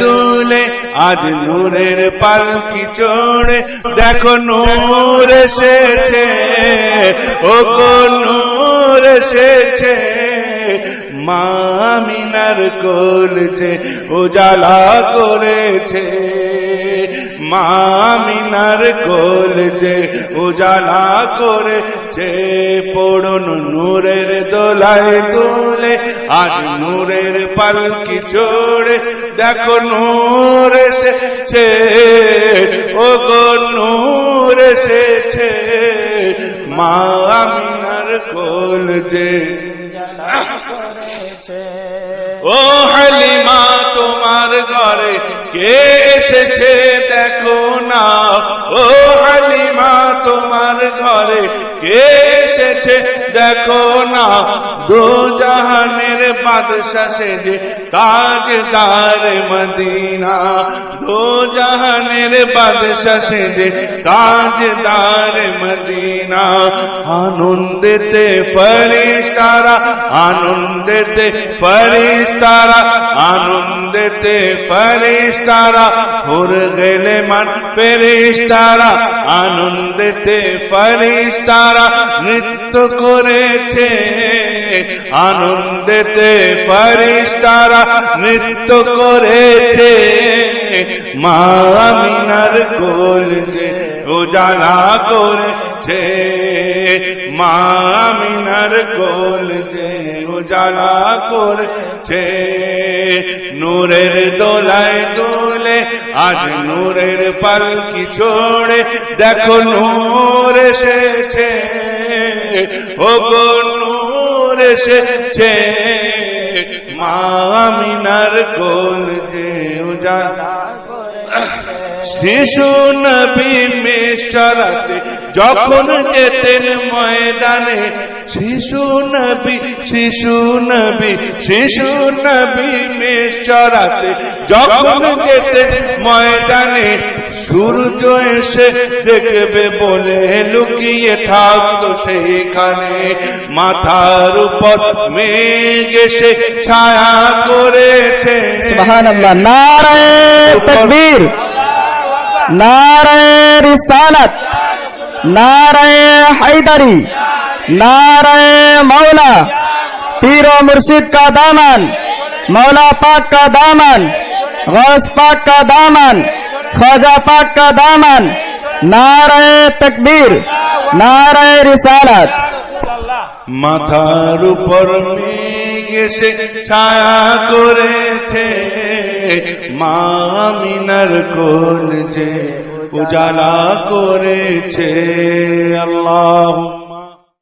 দুলে আজ নূরের পালকি চড়ে দেখো নূর এসেছে ও নূর এসেছে। মামিনার কোল যে উজালা করেছে। মামিনার কোল যে উজালা করে করেছে পড়ুন নূরের দোলায় দোলে আজ নূরের পালকি চড়ে দেখো নূর এসেছে ও গো নূর এসেছে। মা আমিনার কোল যে ও ঘরে কে এসেছে দেখো না? ও হালিমা, তোমার ঘরে কে এসেছে দেখো না? দো জাহানের বাদশাহ সেজে তাজদার মদিনা। দো জাহানের বাদশাহ সেজে তাজদার মদিনা। আনন্দেতে ফরিস্তারা আনন্দেতে ফরিস্তারা আনন্দেতে ফরিস্তারা হুর গেলে মান ফেরিস্তারা আনন্দেতে ফরিস্তারা নৃত্য করেছে। আনন্দেতে ফরিস্তারা নৃত্য করেছে। মা আমিনার কোল যে উজালা করেছে। মা আমিনার কোল যে উজালা করেছে, নূরের দোলায় দোলে, আজ নূরের পালকি ছোড়ে, দেখো নূর এসেছে। ও গো নূর এসেছে, মা আমিনার কোল যে উজালা শিশু নবী মেশরাতে যখন যেতেন ময়দানে শিশু নবী শিশু নবী শিশু নবী মেশরাতে যখন যেতেন ময়দানে সূর্য এসে দেখবে বলে লুকিয়ে থাকতো সেইখানে। মাথার উপর মেঘ এসে ছায়া করেছে। সুবহানাল্লাহ নারায়ে তাকবীর নারায়ে রিসালাত নারায়ে হায়দারি। नाराए मौला पीर और मुर्शिद का दामन मौला पाक का दामन गौस पाक का दामन ख्वाजा पाक का दामन नाराए तकबीर नाराए रिसालत মাথার উপর মেঘ এসে ছায়া করেছে মা মিনার কোল যে উজালা করেছে আল্লাহ